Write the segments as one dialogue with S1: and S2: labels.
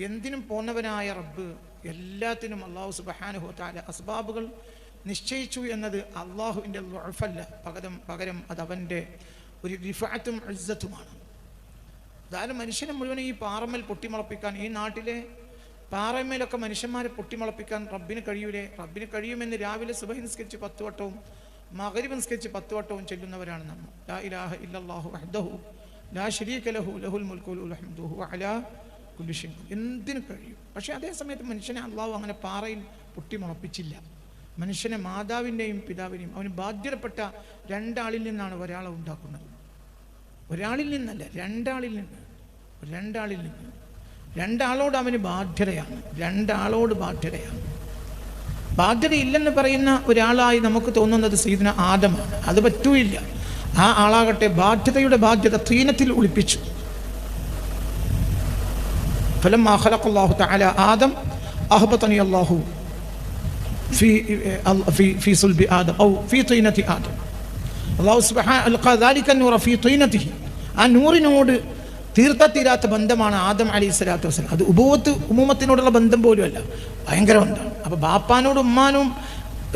S1: എന്തിനും പോന്നവനായ റബ്ബ് എല്ലാത്തിനും അള്ളാഹു സുബഹാനുഹത്താല അസ്ബാബുകൾ നിശ്ചയിച്ചു എന്നത് അള്ളാഹുവിന്റെ ഉഴഫല്ല പകരം പകരം അത് അവന്റെ ഒരു റിഫാറ്റും ഇസ്സത്തുമാണ്. അതായത് മനുഷ്യനെ മുഴുവൻ ഈ പാറമേൽ പൊട്ടിമുളപ്പിക്കാൻ ഈ നാട്ടിലെ പാറമേലൊക്കെ മനുഷ്യന്മാരെ പൊട്ടിമുളപ്പിക്കാൻ റബ്ബിന് കഴിയൂലേ? റബ്ബിന് കഴിയുമെന്ന് രാവിലെ സുബഹി നിസ്കരിച്ച് പത്ത് വട്ടവും മകരിബ് നിസ്കരിച്ച് പത്ത് വട്ടവും ചെല്ലുന്നവരാണ് നമ്മൾ. ലാ ഇലാഹ ഇല്ലാഹു ലാ ശരീക ലഹു ലഹുൽ മുൽക്കുൽ ലഹുൽ ഹംദുഹു അലാ കുല്ലി ഷൈഇൻ എന്തിനു കഴിയും? പക്ഷേ അതേ സമയത്ത് മനുഷ്യനെ അള്ളാഹു അങ്ങനെ പാറയിൽ പൊട്ടിമുളപ്പിച്ചില്ല. മനുഷ്യനെ മാതാവിന്റെയും പിതാവിനെയും അവന് ബാധ്യതപ്പെട്ട രണ്ടാളിൽ നിന്നാണ് ഒരാളെ ഉണ്ടാക്കുന്നത്. ഒരാളിൽ നിന്നല്ല രണ്ടാളിൽ നിന്ന്. രണ്ടാളിൽ നിന്ന്. രണ്ടാളോട് അവന് ബാധ്യതയാണ്. രണ്ടാളോട് ബാധ്യതയാണ്. ബാധ്യതയില്ലെന്ന് പറയുന്ന ഒരാളായി നമുക്ക് തോന്നുന്നത് സീദന ആദമാണ്. അത് പറ്റൂയില്ല ആ ആളാകട്ടെ ബാധ്യതയുടെ ബാധ്യത തീനത്തിൽ ഒളിപ്പിച്ചു. فلما خلق الله تعالى آدم أهبطني الله في في في صلب آدم أو في طينة آدم അള്ളാഹു സുബ്ഹാന അൽഖാ ദാലിക നൂറ ഫീ തീനതിഹി ആ നൂറിനോട് തീർത്തത്തീരാത്ത ബന്ധമാണ് ആദം അലൈഹി സ്വലാത്തു വസ്സലാം അത് ഉപവത്ത് ഉമ്മൂമത്തിനോടുള്ള ബന്ധം പോലും അല്ല ഭയങ്കര ബന്ധമാണ് അപ്പോൾ ബാപ്പാനോടും ഉമ്മാനും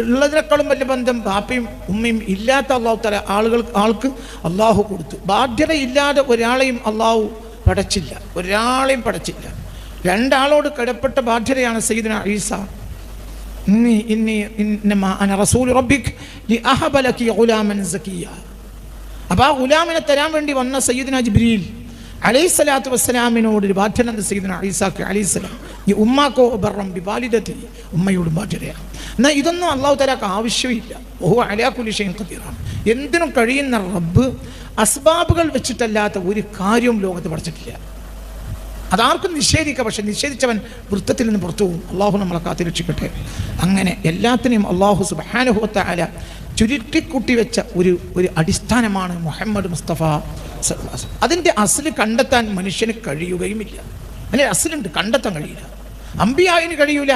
S1: ഉള്ളതിനേക്കാളും വലിയ ബന്ധം ബാപ്പയും ഉമ്മയും ഇല്ലാത്ത അള്ളാഹു തല ആളുകൾ ആൾക്ക് അള്ളാഹു കൊടുത്തു ബാധ്യതയില്ലാതെ ഒരാളെയും അള്ളാഹു പടച്ചില്ല ഒരാളെയും പടച്ചില്ല രണ്ടാളോട് കടപ്പെട്ട ബാധ്യതയാണ് സയ്യിദിന ഈസ. ഇന്നി ഇന്നി ഇന്നമാ അന റസൂൽ റബ്ബിക് ലി അഹബലകി ഗുലാമൻ സക്കിയ അപ്പോൾ ആ ഗുലാമിനെ തരാൻ വേണ്ടി വന്ന സയ്യിദിന ജിബ്രീൽ അലൈഹി സ്വലാത്തു വസ്സലാമിനോട് ഒരു ബാധ്യത സയ്യിദന ഈസാക്ക് അലൈഹി സ്വലാം. ഈ ഉമ്മാക്കോ ബർറം ബിബാലിദത്തിൽ ഉമ്മയോട് ബാധ്യതയാണ്. എന്നാൽ ഇതൊന്നും അള്ളാഹു തലാക്ക് ആവശ്യമില്ല. ഓഹോ അലാക്കുലിഷയും കത്തീറാണ് എന്തിനും കഴിയുന്ന റബ്ബ് അസ്ബാബുകൾ വെച്ചിട്ടല്ലാത്ത ഒരു കാര്യവും ലോകത്ത് പഠിച്ചിട്ടില്ല. അതാർക്കും നിഷേധിക്കുക പക്ഷെ നിഷേധിച്ചവൻ വൃത്തത്തിൽ നിന്ന് പുറത്തു പോകും. അള്ളാഹു നമ്മളെ കാത്തിരക്ഷിക്കട്ടെ അങ്ങനെ എല്ലാത്തിനെയും അള്ളാഹു സുബാനുഭവത്തെ അല ചുരുട്ടിക്കുട്ടി വെച്ച ഒരു ഒരു അടിസ്ഥാനമാണ് മുഹമ്മദ് മുസ്തഫ അതിന്റെ അസിൽ കണ്ടെത്താൻ മനുഷ്യന് കഴിയുകയുമില്ല. അതിന്റെ അസിലുണ്ട് കണ്ടെത്താൻ കഴിയില്ല. അമ്പിയായിന് കഴിയൂല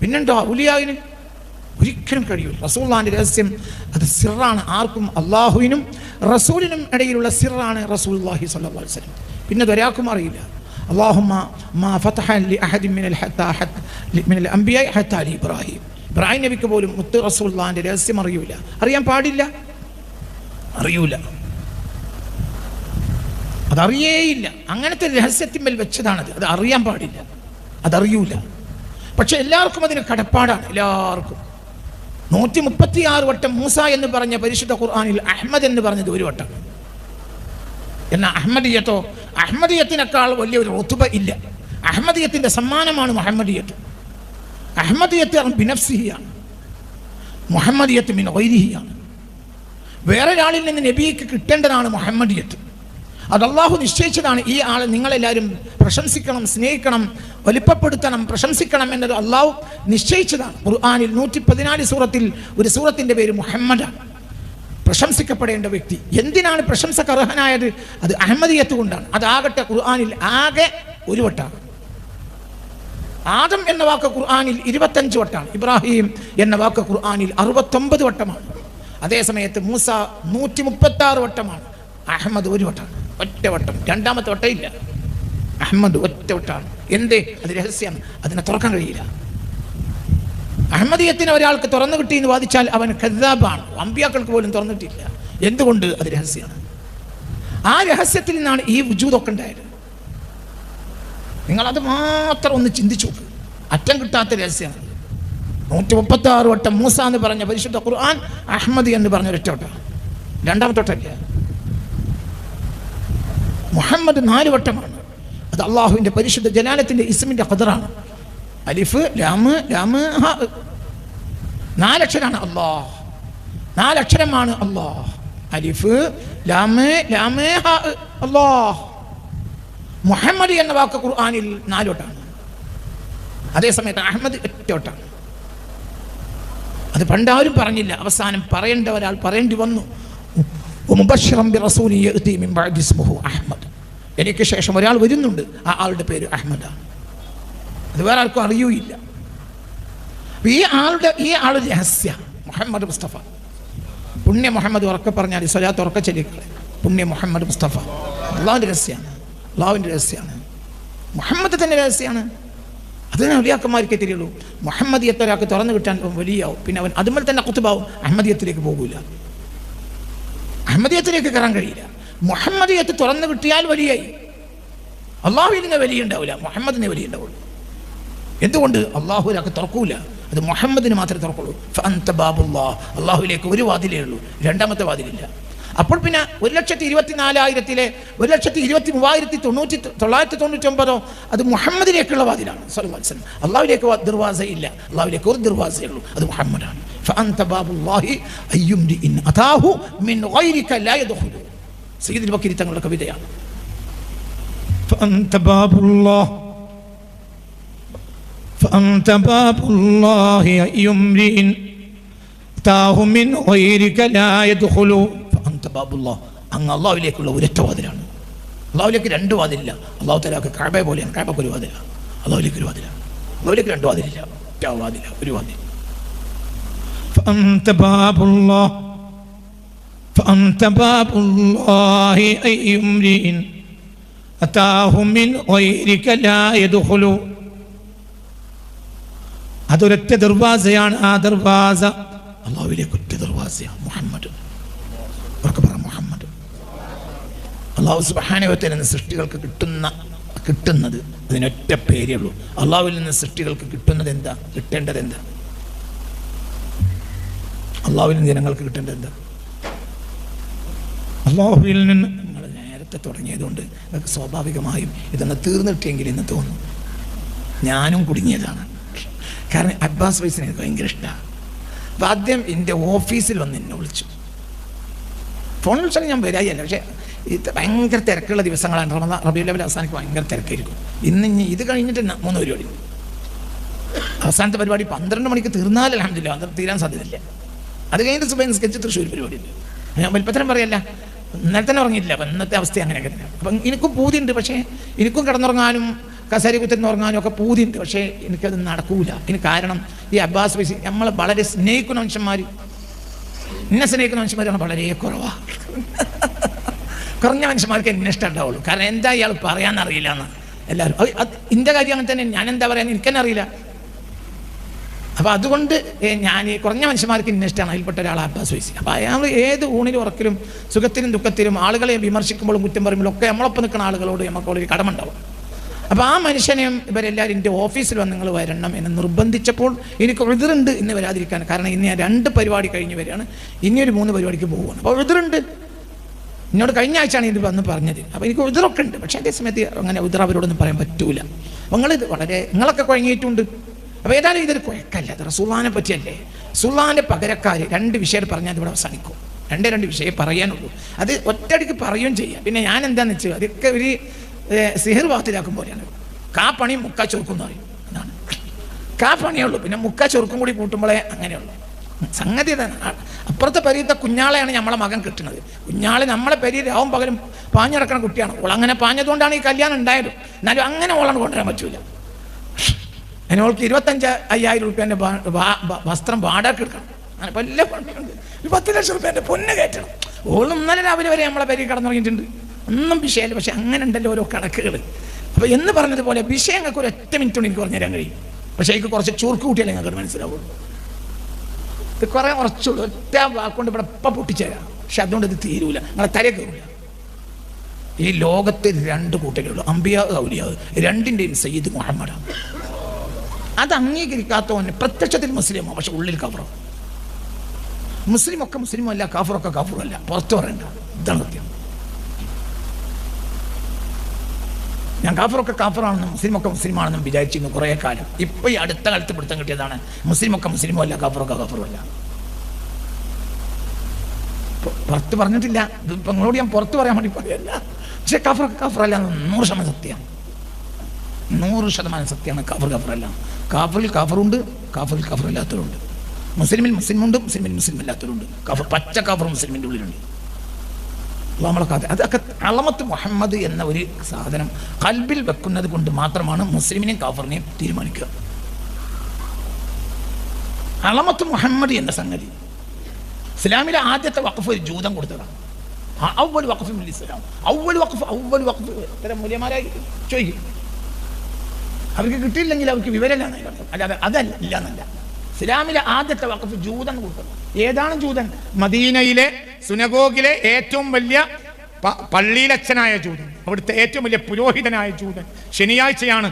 S1: പിന്നെന്തോ ഉലിയായിന് ഒരിക്കലും കഴിയൂ റസൂള്ളാന്റെ രഹസ്യം അത് സിറാണ്. ആർക്കും അള്ളാഹുവിനും റസൂലിനും ഇടയിലുള്ള സിറാണ് റസൂല്ലാഹി സല്ലാ വസ്ലം പിന്നെ അതൊരാൾക്കും അറിയില്ല. അള്ളാഹുമ്മ മാ ഫതഹ ലി മിനൽ ഹത്താ മിനൽ ഹത്താ ഇബ്രാഹിം. ഇബ്രാഹിം നബിക്ക് പോലും മുത്ത് റസൂള്ളാന്റെ രഹസ്യം അറിയൂല. അറിയാൻ പാടില്ല? അറിയൂല. അതറിയേയില്ല. അങ്ങനത്തെ രഹസ്യത്തിന്മേൽ വെച്ചതാണത്. അത് അറിയാൻ പാടില്ല. അതറിയൂല. പക്ഷെ എല്ലാവർക്കും അതിന് കടപ്പാടാണ്. എല്ലാവർക്കും. നൂറ്റി മുപ്പത്തി ആറ് വട്ടം മൂസ എന്ന് പറഞ്ഞ പരിശുദ്ധ ഖുർആാനിൽ അഹമ്മദ് എന്ന് പറഞ്ഞത് ഒരു വട്ടം. എന്നാൽ അഹമ്മദിയത്തോ അഹമ്മദിയത്തിനേക്കാൾ വലിയൊരു റുത്തുബ ഇല്ല. അഹമ്മദിയത്തിന്റെ സമ്മാനമാണ് മുഹമ്മദിയത്ത്. അഹമ്മദിയത്ത് ബിനഫ്സിഹിയാണ്. മുഹമ്മദിയത്ത് മിൻ ഒയ്രിഹിയാണ് വേറൊരാളിൽ നിന്ന് നബിക്ക് കിട്ടേണ്ടതാണ് മുഹമ്മദിയത്ത്. അത് അള്ളാഹു നിശ്ചയിച്ചതാണ് ഈ ആളെ നിങ്ങളെല്ലാവരും പ്രശംസിക്കണം സ്നേഹിക്കണം വലിപ്പപ്പെടുത്തണം പ്രശംസിക്കണം എന്നത് അള്ളാഹു നിശ്ചയിച്ചതാണ്. ഖുർആാനിൽ നൂറ്റി പതിനാല് സൂറത്തിൽ ഒരു സൂറത്തിന്റെ പേര് മുഹമ്മദാണ്. പ്രശംസിക്കപ്പെടേണ്ട വ്യക്തി. എന്തിനാണ് പ്രശംസക്ക് അർഹനായത് അത് അഹമ്മദിയത്ത് കൊണ്ടാണ് അതാകട്ടെ ഖുർആാനിൽ ആകെ ഒരു വട്ടാണ്. ആദം എന്ന വാക്ക് ഖുർആാനിൽ ഇരുപത്തഞ്ച് വട്ടാണ്. ഇബ്രാഹിം എന്ന വാക്ക് ഖുർആാനിൽ അറുപത്തൊമ്പത് വട്ടമാണ്. അതേസമയത്ത് മൂസ നൂറ്റി മുപ്പത്തി ആറ് വട്ടമാണ്. അഹമ്മദ് ഒരു വട്ടമാണ് ഒറ്റ വട്ടം. രണ്ടാമത്തെ വട്ടം ഇല്ല. അഹമ്മദ് ഒറ്റ വട്ടമാണ് എന്തേ? അത് രഹസ്യമാണ് അതിനെ തുറക്കാൻ കഴിയില്ല. അഹമ്മദീയത്തിന് ഒരാൾക്ക് തുറന്നു കിട്ടി എന്ന് വാദിച്ചാൽ അവൻ കദാബാണ് അമ്പിയാക്കൾക്ക് പോലും തുറന്നു കിട്ടിയില്ല. എന്തുകൊണ്ട് അത് രഹസ്യമാണ് ആ രഹസ്യത്തിൽ നിന്നാണ് ഈ വുജൂദൊക്കെ ഉണ്ടായത്. നിങ്ങളത് മാത്രം ഒന്ന് ചിന്തിച്ചു അറ്റം കിട്ടാത്ത രഹസ്യമാണ് നൂറ്റി മുപ്പത്തി ആറ് വട്ടം മൂസ എന്ന് പറഞ്ഞ പരിശുദ്ധ ഖുർആൻ അഹമ്മദി എന്ന് പറഞ്ഞ ഒരൊറ്റ വട്ടം രണ്ടാമത്തെ വട്ടമില്ല മുഹമ്മദ് നാല് വട്ടമാണ്. അത് അള്ളാഹുവിന്റെ പരിശുദ്ധ ജലാലത്തിന്റെ ഇസ്മിന്റെ ഖദറാണ്. അലിഫ് രാമ് രാമ് നാലക്ഷരാണ് അള്ളാഹ്. നാലക്ഷരമാണ് അള്ളാഹ്. അലിഫ് ലാമ് ലാമ് അള്ളാഹ്. മുഹമ്മദ് എന്ന വാക്ക് ഖുർആാനിൽ നാലോട്ടാണ് അതേസമയത്ത് അഹമ്മദ് ഒറ്റോട്ടാണ് അത് പണ്ടാരും പറഞ്ഞില്ല. അവസാനം പറയേണ്ട ഒരാൾ പറയേണ്ടി വന്നു. അഹ്മദ് എനിക്ക് ശേഷം ഒരാൾ വരുന്നുണ്ട്. ആ ആളുടെ പേര് അഹമ്മദാണ് അത് വേറെ ആർക്കും അറിയൂയില്ല. ഈ ആളുടെ ഈ ആൾ രഹസ്യ മുഹമ്മദ് മുസ്തഫ. പുണ്യ മുഹമ്മദ് ഉറക്കെ പറഞ്ഞാൽ സ്വലാത്ത് ഉറക്കെ ചെല്ലിക്കളെ. പുണ്യ മുഹമ്മദ് മുസ്തഫ. അള്ളാഹുവിന്റെ രഹസ്യമാണ് അള്ളാഹുവിന്റെ രഹസ്യമാണ് മുഹമ്മദ് തന്നെ രഹസ്യമാണ് അതിനെ അറിയാക്കന്മാർക്കെ തിരിയുള്ളൂ. മുഹമ്മദിയത്തെ ഒരാൾക്ക് തുറന്നു കിട്ടാൻ വലിയാവും. പിന്നെ അവൻ അതുമ്പോൾ തന്നെ കുത്തുബാവും. അഹമ്മദിയത്തിലേക്ക് പോകൂല. അഹമ്മദിയത്തിലേക്ക് കയറാൻ കഴിയില്ല. മുഹമ്മദിയത്ത് തുറന്നു കിട്ടിയാൽ വലിയായി. അള്ളാഹുവിനെ വലിയ ഉണ്ടാവില്ല മുഹമ്മദിനെ വലിയ ഉണ്ടാവുള്ളൂ എന്തുകൊണ്ട് അള്ളാഹുവിനൊക്കെ തുറക്കൂല. അത് മുഹമ്മദിന് മാത്രമേ തുറക്കുള്ളൂ. ഫഅന്ത ബാബുല്ലാ അള്ളാഹുവിലേക്ക് ഒരു വാതിലേ ഉള്ളൂ. രണ്ടാമത്തെ വാതിലില്ല. അപ്പോൾ പിന്നെ ഒരു ലക്ഷത്തി ഇരുപത്തി നാലായിരത്തിലെ ഒരു ലക്ഷത്തി ഇരുപത്തി മൂവായിരത്തി തൊണ്ണൂറ്റി തൊള്ളായിരത്തി തൊണ്ണൂറ്റി ഒമ്പതോ അത് മുഹമ്മദിലേക്കുള്ള വാതിലാണ്. സലഹുലം അള്ളാഹുലേക്ക് ദുർവാസയില്ല. അള്ളാഹുലേക്ക് ഒരു ദുർവാസയുള്ളൂ അത് മുഹമ്മദാണ്. ഫഅന്ത ബാബുല്ലാഹി അയ്യുംരിഇൻ അതാഹു മിൻ ഗൈരിക ലാ യദ്ഖുലു സയ്യിദുൽ ബക്കരി തങ്ങളുടെ കവിതയാണ്
S2: فأنت باب الله فأنت باب الله أي امرئ أتاه من غيرك لا يدخل
S1: ഫഅന്ത ബാബുല്ലാ അങ്ങ് അള്ളാഹുവിലേക്കുള്ള ഒരൊറ്റ വാതിലാണ് അള്ളാഹുവിലേക്ക് രണ്ട് വാതിലില്ല അള്ളാഹു തലാക്ക് കാബ പോലെയാണ് കാബക്ക് ഒരു വാതില അള്ളാഹുലേക്ക് ഒരു വാതിലാണ് അള്ളാഹുലേക്ക് രണ്ട് വാതിലില്ല ഒറ്റ വാതില ഒരു വാതിൽ
S2: فأنت باب الله فأنت باب الله أي امرئ أتاه من غيرك لا يدخل അതൊരൊറ്റ ദർവാസയാണ് ആ ദർവാസ
S1: അള്ളാഹുവിലേക്ക് ഒറ്റ ദർവാസയാണ് മുഹമ്മദ് അവർക്ക് പറ മുഹമ്മദ് അള്ളാഹു സുബാനുവത്തിൽ നിന്ന് സൃഷ്ടികൾക്ക് കിട്ടുന്ന കിട്ടുന്നത് അതിനൊറ്റ പേരേ ഉള്ളൂ അള്ളാഹുവിൽ നിന്ന് സൃഷ്ടികൾക്ക് കിട്ടുന്നത് എന്താ കിട്ടേണ്ടത് എന്താ അള്ളാഹുവിൽ ജനങ്ങൾക്ക് കിട്ടേണ്ടത് എന്താ?
S2: അള്ളാഹുവിൽ നിന്ന്
S1: നിങ്ങൾ നേരത്തെ തുടങ്ങിയതുകൊണ്ട് നിങ്ങൾക്ക് സ്വാഭാവികമായും ഇതൊന്ന് തീർന്നിട്ടെങ്കിൽ എന്ന് തോന്നും. ഞാനും കുടുങ്ങിയതാണ്. കാരണം അബ്ബാസ് വൈസിനെ ഭയങ്കര ഇഷ്ടമാണ് അപ്പം ആദ്യം എന്റെ ഓഫീസിൽ വന്ന് എന്നെ വിളിച്ചു. ഫോണിൽ വിളിച്ചാൽ ഞാൻ വരായല്ല പക്ഷേ ഇത് ഭയങ്കര തിരക്കുള്ള ദിവസങ്ങളാണ്. റമദാ റബി ലെവൽ അവസാനിക്ക് ഭയങ്കര തിരക്കായിരിക്കും. ഇന്ന് ഇനി ഇത് കഴിഞ്ഞിട്ട് മൂന്ന് പരിപാടി. അവസാനത്തെ പരിപാടി പന്ത്രണ്ട് മണിക്ക് തീർന്നാൽ അലഹമില്ല തീരാൻ സാധ്യതയില്ല. അത് കഴിഞ്ഞിട്ട് സുബൈൻ സ്കെച്ച് തൃശ്ശൂർ പരിപാടി ഞാൻ വലിപ്പത്തരം പറയല്ല ഇന്നലെ തന്നെ ഉറങ്ങിയിട്ടില്ല അപ്പം ഇന്നത്തെ അവസ്ഥ അങ്ങനെയൊക്കെ തന്നെ. അപ്പം എനിക്കും പൂതിയുണ്ട് പക്ഷേ എനിക്കും കിടന്നുറങ്ങാനും കസേര കുത്തിന്ന് ഉറങ്ങാനും ഒക്കെ പൂതിയുണ്ട് പക്ഷേ എനിക്കത് നടക്കൂല. ഇനി കാരണം ഈ അബ്ബാസ് വൈസി നമ്മൾ വളരെ സ്നേഹിക്കുന്ന മനുഷ്യന്മാർ എന്നെ സ്നേഹിക്കുന്ന മനുഷ്യന്മാരാണ് വളരെ കുറവാ. കുറഞ്ഞ മനുഷ്യന്മാർക്ക് എന്നെ ഇഷ്ടം ഉണ്ടാവുള്ളൂ. കാരണം എന്താ ഇയാൾ പറയാൻ അറിയില്ല എന്ന്. എല്ലാവരും ഇന്റെ കാര്യം അങ്ങനെ തന്നെ ഞാൻ എന്താ പറയാൻ എനിക്കെന്നെ അറിയില്ല. അപ്പോൾ അതുകൊണ്ട് ഞാൻ ഈ കുറഞ്ഞ മനുഷ്യന്മാർക്ക് ഇന്ന ഇഷ്ടമാണ്. അതിൽപ്പെട്ട ഒരാൾ അബ്ബാസ് വൈസി. അപ്പോൾ അയാൾ ഏത് ഊണിലും ഉറക്കിലും സുഖത്തിനും ദുഃഖത്തിലും ആളുകളെ വിമർശിക്കുമ്പോഴും കുറ്റം പറയുമ്പോഴും ഒക്കെ നമ്മളൊപ്പം നിൽക്കുന്ന ആളുകളോട് നമുക്കുള്ളൊരു കടമുണ്ടാവും അപ്പോൾ ആ മനുഷ്യനെയും ഇവരെല്ലാവരും എന്റെ ഓഫീസിൽ വന്ന് നിങ്ങൾ വരണം എന്ന് നിർബന്ധിച്ചപ്പോൾ എനിക്ക് എതിരുണ്ട് ഇന്ന് വരാതിരിക്കാൻ. കാരണം ഇന്ന് ഞാൻ രണ്ട് പരിപാടി കഴിഞ്ഞ് വരികയാണ്. ഇനിയൊരു മൂന്ന് പരിപാടിക്ക് പോവുകയാണ്. അപ്പോൾ എതിരുണ്ട് എന്നോട് കഴിഞ്ഞ ആഴ്ചയാണ് ഇത് വന്ന് പറഞ്ഞത്. അപ്പോൾ എനിക്ക് ഉതിറൊക്കെ ഉണ്ട്. പക്ഷേ അതേ സമയത്ത് അങ്ങനെ ഉതിർ അവരോടൊന്നും പറയാൻ പറ്റൂല. നിങ്ങളിത് വളരെ നിങ്ങളൊക്കെ കുഴങ്ങിയിട്ടുണ്ട്. അപ്പോൾ ഏതായാലും ഇതൊരു കുഴക്കല്ല അത് റസൂള്ളാനെ പറ്റിയല്ലേ? സുള്ളാന്റെ പകരക്കാർ രണ്ട് വിഷയം പറഞ്ഞാൽ ഇവിടെ അവസാനിക്കും. രണ്ടേ രണ്ട് വിഷയം പറയാനുള്ളൂ. അത് ഒറ്റയടിക്ക് പറയുകയും ചെയ്യാം. പിന്നെ ഞാൻ എന്താണെന്ന് വെച്ചാൽ അതൊക്കെ ഒരു സിഹർ ഭാഗത്തിലാക്കും പോലെയാണ്. കാ പണി മുക്കാ എന്ന് പറയും. അതാണ്. കാ പണിയേ ഉള്ളൂ. പിന്നെ മുക്കാ ചൊറുക്കും കൂടി കൂട്ടുമ്പോഴേ അങ്ങനെയുള്ളൂ. സംഗതി അപ്പുറത്തെ പരിയത്തെ കുഞ്ഞാളെയാണ് നമ്മളെ മകൻ കിട്ടുന്നത്. കുഞ്ഞാളെ നമ്മളെ പെരീ രാവും പകലും പാഞ്ഞിറക്കണ കുട്ടിയാണ്. അങ്ങനെ പാഞ്ഞതുകൊണ്ടാണ് ഈ കല്യാണം ഉണ്ടായത്. എന്നാലും അങ്ങനെ ഓളാണ് കൊണ്ടുവരാൻ പറ്റൂല. അതിന് അവൾക്ക് ഇരുപത്തഞ്ച് അയ്യായിരം റുപ്യന്റെ വസ്ത്രം വാടക എടുക്കണം. അങ്ങനെ വല്ല പണിയുണ്ട്. ഒരു പത്ത് ലക്ഷം റുപ്യന്റെ പൊന്ന് കയറ്റണം. ഓളും ഇന്നലെ രാവിലെ വരെ നമ്മളെ പേരിൽ കടന്നുറങ്ങിയിട്ടുണ്ട്. ഒന്നും വിഷയമില്ല. പക്ഷെ അങ്ങനെ ഉണ്ടല്ലോ ഓരോ കണക്കുകൾ അപ്പോൾ എന്ന് പറഞ്ഞതുപോലെ വിഷയങ്ങൾക്ക് ഒരു ഒറ്റ മിനിറ്റ് കൊണ്ട് എനിക്ക് പറഞ്ഞു തരാൻ കഴിയും. പക്ഷേ എനിക്ക് കുറച്ച് ചൂർക്ക് കൂട്ടിയാലേ ഞങ്ങൾക്ക് മനസ്സിലാവുള്ളൂ. ഇത് കുറേ കുറച്ചുള്ളൂ. ഒറ്റ വാക്കുകൊണ്ട് ഇവിടെ ഇപ്പം പൊട്ടിച്ചേരാം. പക്ഷെ അതുകൊണ്ട് ഇത് തീരൂല. നിങ്ങളെ തര കയറൂല. ഈ ലോകത്ത് രണ്ട് കൂട്ടരുള്ളൂ അമ്പിയ ഔലിയാവ്. രണ്ടിന്റെയും സയ്യിദ് മുഹമ്മദാണ്. അത് അംഗീകരിക്കാത്തവന് പ്രത്യക്ഷത്തിൽ മുസ്ലിമോ പക്ഷെ ഉള്ളിൽ കാഫറോ. മുസ്ലിം ഒക്കെ മുസ്ലിമോ അല്ല കാഫറൊക്കെ കാഫറും അല്ല പുറത്തു പറയണ്ട. ഇതാണ് സത്യം. ഞാൻ കാഫറൊക്കെ കാഫറാണെന്നും മുസ്ലിമൊക്കെ മുസ്ലിമാണെന്നും വിചാരിച്ചിരുന്നു കുറേ കാലം. ഇപ്പൊ ഈ അടുത്ത കാലത്ത് പിടുത്തം കിട്ടിയതാണ് മുസ്ലിമൊക്കെ മുസ്ലിമോ അല്ല കാഫറൊക്കെ കാഫറും അല്ല പുറത്ത് പറഞ്ഞിട്ടില്ല. നിങ്ങളോട് ഞാൻ പുറത്ത് പറയാൻ വേണ്ടി പറയല്ല. പക്ഷെ കാഫറൊക്കെ കാഫറല്ല നൂറ് ശതമാനം സത്യമാണ് നൂറ് ശതമാനം സത്യമാണ് കാഫർ കാഫറല്ല. കാഫറിൽ കാഫറുണ്ട് കാഫറിൽ കാഫറില്ലാത്തവരുണ്ട് മുസ്ലിമിൽ മുസ്ലിമുണ്ട് മുസ്ലിമിൽ മുസ്ലിം ഇല്ലാത്തവരുണ്ട് കാഫർ പച്ച കാഫർ മുസ്ലിമിന്റെ ഉള്ളിലുണ്ട്. നമ്മളെ അതൊക്കെ അളമത്ത് മുഹമ്മദ് എന്ന ഒരു സാധനം കൽബിൽ വെക്കുന്നത് കൊണ്ട് മാത്രമാണ് മുസ്ലിമിനെയും കാഫറിനെയും തീരുമാനിക്കുക. അളമത്ത് മുഹമ്മദ് എന്ന സംഗതി. ഇസ്ലാമിലെ ആദ്യത്തെ വഖഫ് ഒരു ജൂതം കൊടുത്തതാണ്. ആ, അവ്വൽ വഖഫ് ഇസ്ലാം. അവ്വൽ വഖഫ് അവ്വൽ വഖഫ്. ഇത്തരം മൂല്യമാരായി ചോദിക്കും. അവർക്ക് കിട്ടിയില്ലെങ്കിൽ അവർക്ക് വിവരമില്ലാന്ന് അല്ലാതെ അതല്ല ഇല്ല എന്നല്ല ഇസ്ലാമിലെ ആദ്യത്തെ വഖഫ് ജൂതൻ കൊടുക്കുന്നു ഏതാണ് ജൂതൻ?
S2: മദീനയിലെ സുനഗോഗിലെ ഏറ്റവും വലിയ പള്ളിയിലച്ഛനായ ജൂതൻ. അവിടുത്തെ ഏറ്റവും വലിയ പുരോഹിതനായ ജൂതൻ. ശനിയാഴ്ചയാണ്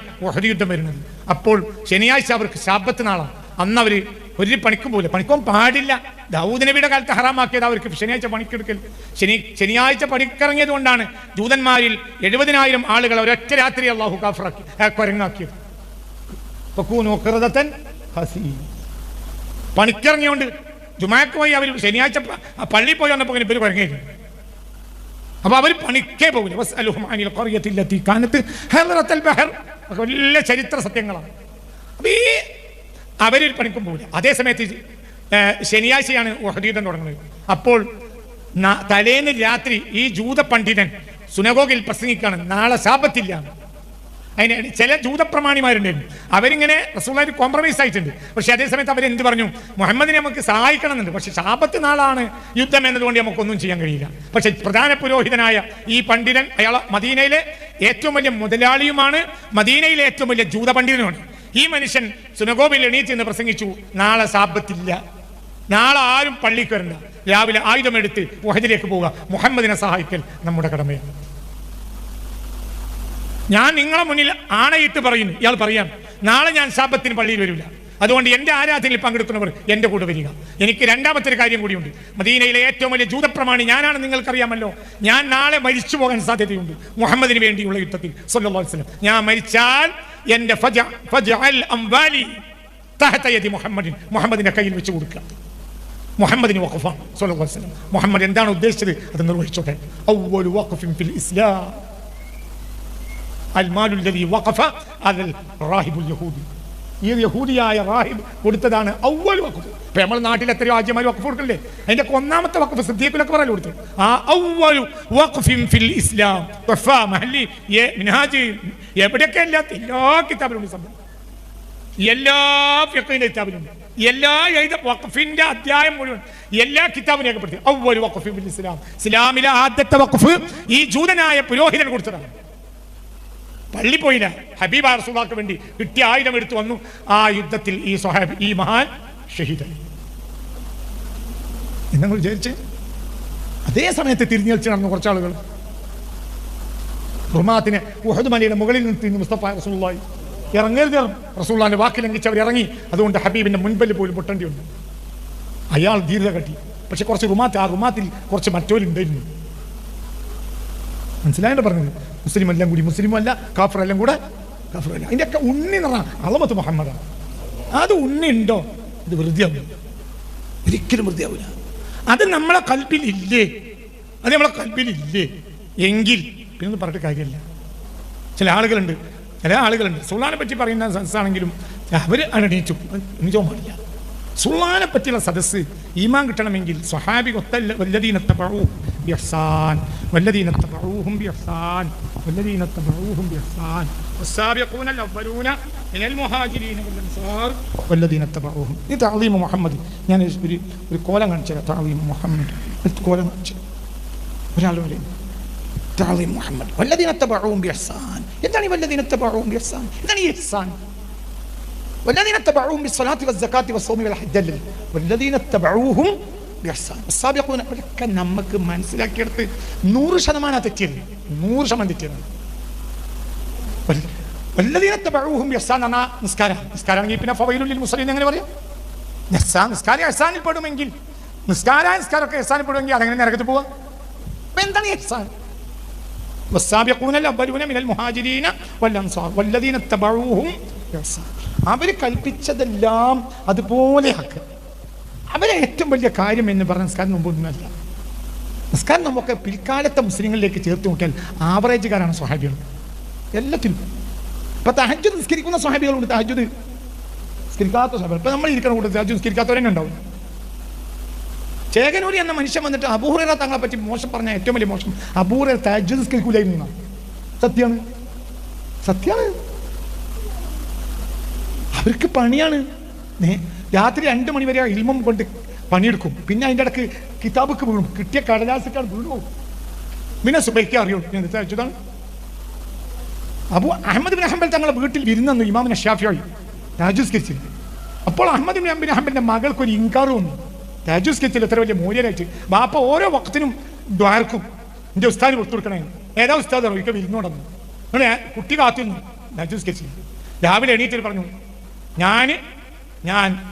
S2: യുദ്ധം വരുന്നത്. അപ്പോൾ ശനിയാഴ്ച അവർക്ക് ശാപത്തിനാളാണ് അന്ന് അവർ ഒരു പണിക്കും പോലെ പണിക്കും പാടില്ല. ദാവൂദ് നബിയുടെ കാലത്ത് ഹറാമാക്കിയത് അവർക്ക് ശനിയാഴ്ച പണിക്കെടുക്കൽ. ശനി ശനിയാഴ്ച പണിക്കിറങ്ങിയത് കൊണ്ടാണ് ദൂതന്മാരിൽ എഴുപതിനായിരം ആളുകൾ ഒരൊറ്റ രാത്രി അള്ളാഹു കാഫറാക്കി കൊരങ്ങാക്കിയത്. പണിക്കിറങ്ങിയോണ്ട് ജുമാക്ക് പോയി അവർ ശനിയാഴ്ച പള്ളി പോയി വന്നപ്പോൾ ഇവർ കുരങ്ങേക്കും അപ്പൊ അവർ പണിക്കേ പോകില്ല വലിയ ചരിത്ര സത്യങ്ങളാണ്. അപ്പൊ ഈ അവരൊരു പണിക്കും പോകില്ല അതേ സമയത്ത് ഏ, ശനിയാഴ്ചയാണ് ഉഹദീദം തുടങ്ങുന്നത്. അപ്പോൾ തലേന്ന് രാത്രി ഈ ജൂത പണ്ഡിതൻ സുനഗോഗിൽ പ്രസംഗിക്കാണ്. നാളെ ശാപത്തില്ല. അതിന് ചില ജൂതപ്രമാണിമാരുണ്ടായിരുന്നു. അവരിങ്ങനെ റസൂലായിട്ട് കോംപ്രമൈസ് ആയിട്ടുണ്ട്. പക്ഷെ അതേസമയത്ത് അവരെന്ത് പറഞ്ഞു? മുഹമ്മദിനെ നമുക്ക് സഹായിക്കണം എന്നുണ്ട് പക്ഷെ ശാപത്ത് നാളാണ് യുദ്ധം എന്നതുകൊണ്ട് നമുക്കൊന്നും ചെയ്യാൻ കഴിയില്ല. പക്ഷെ പ്രധാന പുരോഹിതനായ ഈ പണ്ഡിതൻ അയാൾ മദീനയിലെ ഏറ്റവും വലിയ മുതലാളിയുമാണ്. മദീനയിലെ ഏറ്റവും വലിയ ജൂത പണ്ഡിതനുമാണ്. ഈ മനുഷ്യൻ സുനഗോബിൽ എണീറ്റ് എന്ന് പ്രസംഗിച്ചു നാളെ സാബത്തില്ല. നാളെ ആരും പള്ളിക്ക് വരണ്ട രാവിലെ ആയുധമെടുത്ത് മുഹജിലേക്ക് പോവുക. മുഹമ്മദിനെ സഹായിക്കൽ നമ്മുടെ കടമയാണ്. ഞാൻ നിങ്ങളെ മുന്നിൽ ആണയിട്ട് പറയുന്നു ഇയാൾ പറയാം നാളെ ഞാൻ ശാപത്തിന് പള്ളിയിൽ വരില്ല. അതുകൊണ്ട് എന്റെ ആരാധനയിൽ പങ്കെടുക്കുന്നവർ എന്റെ കൂടെ വരിക. എനിക്ക് രണ്ടാമത്തെ ഒരു കാര്യം കൂടിയുണ്ട്. മദീനയിലെ ഏറ്റവും വലിയ ജൂതപ്രമാണി ഞാനാണ് നിങ്ങൾക്കറിയാമല്ലോ. ഞാൻ നാളെ മരിച്ചു പോകാൻ സാധ്യതയുണ്ട്. മുഹമ്മദിന് വേണ്ടിയുള്ള യുദ്ധത്തിൽ സ്വല്ലം അലൈഹി വസല്ലം. ഞാൻ മരിച്ചാൽ എന്റെ ഫജ ഫജ അൽ അംവാലി തഹത്തയതി മുഹമ്മദിൻ മുഹമ്മദിന്റെ കയ്യിൽ വെച്ച് കൊടുക്കുക. മുഹമ്മദിന് വഖഫാണ് സല്ലല്ലാഹു അലൈഹി വസല്ലം. മുഹമ്മദ് എന്താണ് ഉദ്ദേശിച്ചത്? അത് നിർവഹിച്ചോട്ടെ. അവ്വലു വഖഫിൻ ഫിൽ ഇസ്ലാം. അൽ മാലുൽ വഖഫ അൽ റാഹിബുൽ യഹൂദി. ഈ യഹൂദിയായ റാഹിബ് കൊടുത്തതാണ് ഔവൽ വഖഫ്. ഇപ്പൊ നമ്മൾ നാട്ടിൽ എത്രയോ ആദ്യമായി വഖഫ് കൊടുക്കണ്ടേ അതിന്റെ ഒന്നാമത്തെ വഖഫ് സിദ്ധിയൊക്കെ പറഞ്ഞു കൊടുത്തു. ആ ഔവലു വഖഫിൻ ഫിൽ ഇസ്ലാം. മഹല്ലി. മിൻഹാജ്. എവിടെയൊക്കെ ഇല്ലാത്ത എല്ലാ കിതാബിലും സംഭവം. എല്ലാ ഫിഖിന്റെ കിതാബിലുണ്ട് എല്ലാ എഴുത വഖഫിന്റെ അധ്യായം മുഴുവൻ എല്ലാ കിതാബും രേഖപ്പെടുത്തി. ഔവലു വഖഫിൻ ഫിൽ ഇസ്ലാം. ഇസ്ലാമിലെ ആദ്യത്തെ വഖഫ് ഈ ജൂതനായ പുരോഹിതൻ കൊടുത്തതാണ്. പള്ളി പോയില്ല ഹബീബ റസൂലാക്ക് വേണ്ടി കിട്ടിയ ആയുധം എടുത്തു വന്നു. ആ യുദ്ധത്തിൽ ഈ സൊഹാബ് ഈ മഹാൻ ഷഹീദായി നിങ്ങൾ വിചാരിച്ച് അതേ സമയത്ത് തിരിഞ്ഞു വെച്ച് നടന്നു കുറച്ച് ആളുകൾ റുമാത്തിനെ ഉഹദ് മലയുടെ മുകളിൽ നിന്ന് മുസ്തഫ റസൂള്ളായി ഇറങ്ങരുത് റസൂള്ളാന്റെ വാക്ക് അവർ ഇറങ്ങി. അതുകൊണ്ട് ഹബീബിന്റെ മുൻപിൽ പോലും പൊട്ടേണ്ടി വന്നു. അയാൾ ധീരത കട്ടി. പക്ഷെ കുറച്ച് റുമാത്ത് ആ റുമാത്തിൽ കുറച്ച് മറ്റോരുണ്ടായിരുന്നു. മനസ്സിലായിട്ട് പറഞ്ഞത്? മുസ്ലിം എല്ലാം കൂടി മുസ്ലിം അല്ല കാഫർ എല്ലാം കൂടെ കാഫർ അല്ല അതിന്റെ ഒക്കെ ഉണ്ണി നിറ അളമത്ത് മുഹമ്മദാണ്. അത് ഉണ്ണി ഉണ്ടോ ഇത് വൃതിയാവില്ല ഒരിക്കലും വൃതിയാവില്ല അത് നമ്മളെ കൽപ്പിൽ ഇല്ലേ? അത് നമ്മളെ കൽപ്പിൽ ഇല്ലേ? എങ്കിൽ പിന്നെ പറഞ്ഞിട്ട് കാര്യമില്ല. ചില ആളുകളുണ്ട് ചില ആളുകളുണ്ട്. സുള്ളാനെ പറ്റി പറയുന്ന സെൻസാണെങ്കിലും അവർ എണീച്ചു. എണീച്ചോ പാടില്ല. റസൂള്ളാനെ പറ്റിയുള്ള സദസ്സ് ഈമാൻ കിട്ടണമെങ്കിൽ സ്വഹാബി ഈ താളീം മുഹമ്മദ് ഞാൻ ഒരു ഒരു കോലം കാണിച്ചത് താളീം മുഹമ്മദ് ഒരു കോലം കാണിച്ചത് ഒരാൾ പറയും താളീം മുഹമ്മദ് വല്ലതീനത്തബാവും എന്താണ് ഈ വല്ലതീനത്തബാവും എന്താണ് ഈ ഇഹ്സാൻ والذين اتبعوهم بالصلاة والزكاة والصوم والحج അല്ലല്ലോ والذين اتبعوهم بإحسان السابقون ഇവരൊക്കെ നമുക്ക് മനസ്സിലാക്കിയെടുത്ത് നൂറ് ശതമാനം തെറ്റിയത് നൂറ് ശതമാനം തെറ്റിയത് വല്ല- والذين اتبعوهم بإحسان എന്ന നിസ്കാരം നിസ്കാരമാണെങ്കിൽ പിന്നെ ഫവയിലുള്ളിൽ മുസ്ലിം എങ്ങനെ പറയാം നിസ്സാ നിസ്കാരം എഹ്സാനിൽ പെടുമെങ്കിൽ നിസ്കാര നിസ്കാരമൊക്കെ എഹ്സാനിൽ പെടുമെങ്കിൽ അതെങ്ങനെ നരകത്ത് പോവാം അപ്പൊ എന്താണ് ഈ ഇഹ്സാൻ والسابقون الأولون من المهاجرين والأنصار والذين اتبعوهم بإحسان അവർ കൽപ്പിച്ചതെല്ലാം അതുപോലെ ആക്കുക. അവരെ ഏറ്റവും വലിയ കാര്യം എന്ന് പറഞ്ഞ നിസ്കാരം മുമ്പൊന്നുമല്ല നിസ്കാരം നമുക്ക് പിൽക്കാലത്തെ മുസ്ലിങ്ങളിലേക്ക് ചേർത്ത് നോക്കിയാൽ ആവറേജുകാരാണ് സ്വഹാബികൾ. എല്ലാത്തിലും. ഇപ്പൊ തഹജ് നിസ്കരിക്കുന്ന സ്വഹാബികളുണ്ട്. തഹജുദ് നിസ്കരിക്കാത്ത സ്വഹാബികൾ. ഇപ്പൊ നമ്മൾ ഇരിക്കുന്ന കൂട്ടത്തിൽ തഹജ് നിസ്കരിക്കാത്തവരെന്നെ ഉണ്ടാവും. ചേകനൂരി എന്ന മനുഷ്യൻ വന്നിട്ട് അബൂഹുറ തങ്ങളെ പറ്റി മോശം പറഞ്ഞ ഏറ്റവും വലിയ മോശം. അബൂഹുറ തഹജ് നിസ്കരിക്കൂലായിരുന്നു സത്യമാണ് സത്യമാണ് അവർക്ക് പണിയാണ്. രാത്രി രണ്ട് മണിവരെ ഇൽമം കൊണ്ട് പണിയെടുക്കും. പിന്നെ അതിന്റെ ഇടയ്ക്ക് കിതാബൊക്കെ വീഴും. കിട്ടിയ കടലാസിക്കാണ് വീണു പിന്നെ സുബൈക്ക് അറിയുള്ളൂ. ഞാൻ വെച്ചതാണ് അപ്പോൾ അഹമ്മദ് ബിൻ ഹംബൽ തങ്ങളെ വീട്ടിൽ വിരുന്നു ഇമാമിനെ ഷാഫിയായി രാജുസ്കരിച്ചില്ല അപ്പോൾ അഹമ്മദ് ബിൻ അഹമ്മദിന്റെ മകൾക്ക് ഒരു ഇൻകാർ വന്നു. രാജുസ്കരിച്ചില്ല എത്ര വലിയ മൂല്യരായിട്ട്. ബാപ്പ ഓരോ വക്തിനും ദ്വാർക്കും എന്റെ ഉസ്താദിന് കൊടുത്തു കൊടുക്കണേ. ഏതാ ഉസ്താദ്? അറിയിക്കും വിരുന്നു നടന്നു. കുട്ടി കാത്തിരുന്നു രാജുസ്കരിച്ചില്ല രാവിലെ എണീറ്റിൽ പറഞ്ഞു ഞാൻ ഞാൻ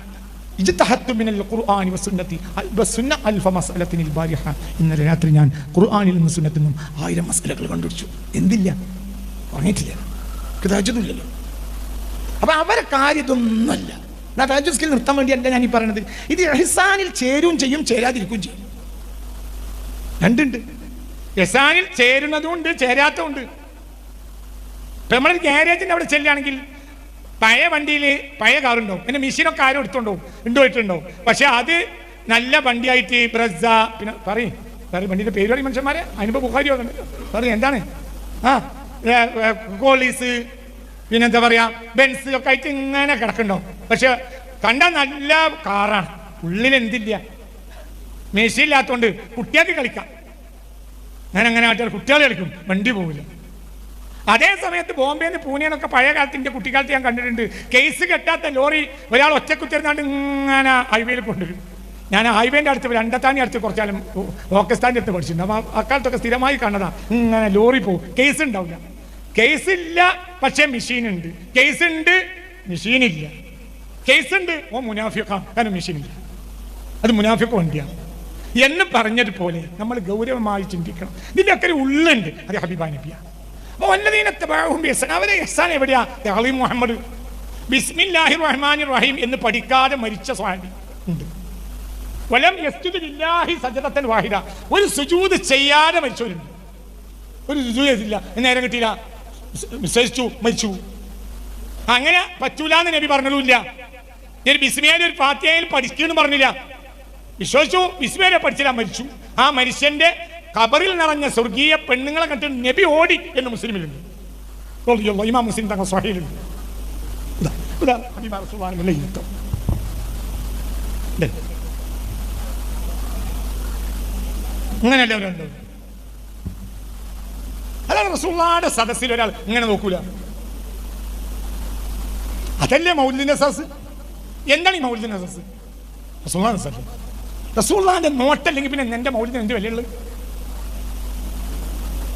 S2: ഇന്നലെ രാത്രി ഞാൻ ഖുർആാനിൽ നിന്നും സുന്നത്തിൽ നിന്നും ആയിരം മസലകൾ കണ്ടുപിടിച്ചു. എന്തില്ല? പറഞ്ഞിട്ടില്ല തഹജ്ജുദില്ലല്ലോ. അപ്പൊ അവരെ കാര്യതൊന്നുമല്ല ഇതൊന്നുമല്ല. ഞാൻ വേണ്ടി നിർത്താൻ വേണ്ടിയല്ല ഞാൻ ഈ പറയണത്. ഇത് എഹ്സാനിൽ ചേരും ചെയ്യും ചേരാതിരിക്കും ചെയ്യും. രണ്ടുണ്ട്. എഹ്സാനിൽ ചേരുന്നതും ഉണ്ട് ചേരാത്തതുണ്ട്. ഇപ്പൊ നമ്മൾ ഗ്യാരേജിന്റെ അവിടെ ചെല്ലുകയാണെങ്കിൽ പഴയ വണ്ടിയിൽ പഴയ കാറുണ്ടാവും പിന്നെ മെഷീനൊക്കെ ആരും എടുത്തുണ്ടാവും. ഉണ്ടോയിട്ടുണ്ടാവും പക്ഷെ അത് നല്ല വണ്ടിയായിട്ട് ബ്രസ പിന്നെ പറയും പറയും വണ്ടിയുടെ പേര് പറയും മനുഷ്യന്മാരെ. അതിനിപ്പോ ബുഹാരി പറയും എന്താണ്? ആ കോളീസ് പിന്നെന്താ പറയാ ബെൻസ് ഒക്കെ ആയിട്ട് ഇങ്ങനെ കിടക്കണ്ടോ പക്ഷെ കണ്ട നല്ല കാറാണ് ഉള്ളിൽ എന്തില്ല. മെഷീൻ ഇല്ലാത്തതുകൊണ്ട് കുട്ടികൾക്ക് കളിക്കാം. ഞാൻ അങ്ങനെ ആട്ടിയാൽ കുട്ടികൾ കളിക്കും. വണ്ടി പോകില്ല അതേ സമയത്ത് ബോംബെന്ന് പൂനെന്നൊക്കെ പഴയ കാലത്ത് എന്റെ കുട്ടിക്കാലത്ത് ഞാൻ കണ്ടിട്ടുണ്ട്. കേസ് കെട്ടാത്ത ലോറി ഒരാൾ ഒറ്റക്കുത്തിരുന്നാണ്ട് ഇങ്ങനെ ഹൈവേയിൽ കൊണ്ടുവരും. ഞാൻ ഹൈവേന്റെ അടുത്ത് രണ്ടത്താണി അടുത്ത് കുറച്ചാലും ഓക്കസ്ഥാന്റെ അടുത്ത് പഠിച്ചിട്ടുണ്ട്. അപ്പോൾ അക്കാലത്തൊക്കെ സ്ഥിരമായി കണ്ടതാണ് ഇങ്ങനെ ലോറി പോകും. കേസ് ഉണ്ടാവില്ല. കേസ് ഇല്ല പക്ഷേ മെഷീൻ ഉണ്ട്. കേസ് ഉണ്ട് മെഷീൻ ഇല്ല. കേസ് ഉണ്ട്. ഓ മുനാഫിക്കാം കാരണം മെഷീൻ ഇല്ല. അത് മുനാഫിക്ക് വണ്ടിയാണ്. എന്ന് പറഞ്ഞതുപോലെ നമ്മൾ ഗൗരവമായി ചിന്തിക്കണം. ഇതിന്റെയൊക്കെ ഒരു ഉള്ളുണ്ട്. അത് ഹബീബാ നബിയാണ് അപ്പോൾ വല്ലതീനത്തെ അവരെ എഹ്സാൻ എവിടെയാ? അലി മുഹമ്മദ്. ബിസ്മില്ലാഹി റഹ്മാൻ റഹീം എന്ന് പഠിക്കാതെ മരിച്ച സ്വാമി ഉണ്ട്. വലം യസ്തുദുില്ലാഹി സജദത്തൻ വാഹിദ. ഒരു സുജൂദ് ചെയ്യാതെ മരിച്ചവരുണ്ട്. ഒരു സുജൂദ് ചെയ്തില്ല നേരം കിട്ടിയില്ല. വിശ്വസിച്ചു മരിച്ചു. അങ്ങനെ പറ്റൂല എന്ന് നബി പറഞ്ഞതുമില്ല. ഞാൻ ബിസ്മിയാൽ ഒരു ഫാത്തിയയിൽ പഠിക്കുന്നു പറഞ്ഞില്ല. വിശ്വസിച്ചു ബിസ്മിയാലെ പഠിച്ചില്ല മരിച്ചു. ആ മനുഷ്യന്റെ ഖബറിൽ നിറഞ്ഞ സ്വർഗീയ പെണ്ണുങ്ങളെ കണ്ടിട്ട് നബി ഓടി എന്ന് മുസ്ലിമിലുണ്ട്. ഇമാ മുസ്ലിം തങ്ങൾ സ്വാഹിലുണ്ട്? അങ്ങനെയല്ലേ സദസ്സിൽ ഒരാൾ ഇങ്ങനെ നോക്കൂല. അതല്ലേ മൗലിന്റെ സദസ് എന്താണ് ഈ മൗലിന്റെ സദസ് റസൂള്ളാന്റെ സദസ് നോട്ടല്ലെങ്കിൽ പിന്നെ എന്റെ മൗലിന് എന്ത് വിലയുള്ളത്?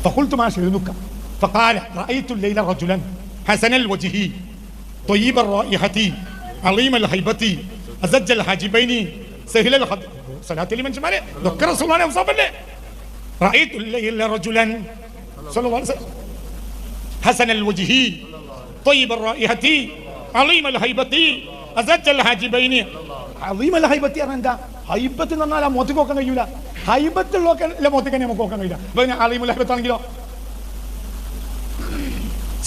S2: فقلت ما شأنك فقال رأيت الليل رجلا حسن الوجه طيب الرائحة عظيم الهيبة أزج الحاجبين سهل الخد صلاة لي من شمالي ذكر رسول الله عليه الليل رأيت الليل رجلا صلى الله عليه وسلم حسن الوجه طيب الرائحة عظيم الهيبة أزج الحاجبين. عظيم الهيبة أرندا ഹൈബത്ത് എന്ന് പറഞ്ഞാൽ ആ മുഖത്തേക്ക് നോക്കാൻ കഴിയൂല. ഹൈബത്തുള്ള മുഖത്തേക്ക് തന്നെ നമുക്ക് നോക്കാൻ കഴിയില്ല. അപ്പൊ അലീമുൽ ഹൈബത്താണെങ്കിലോ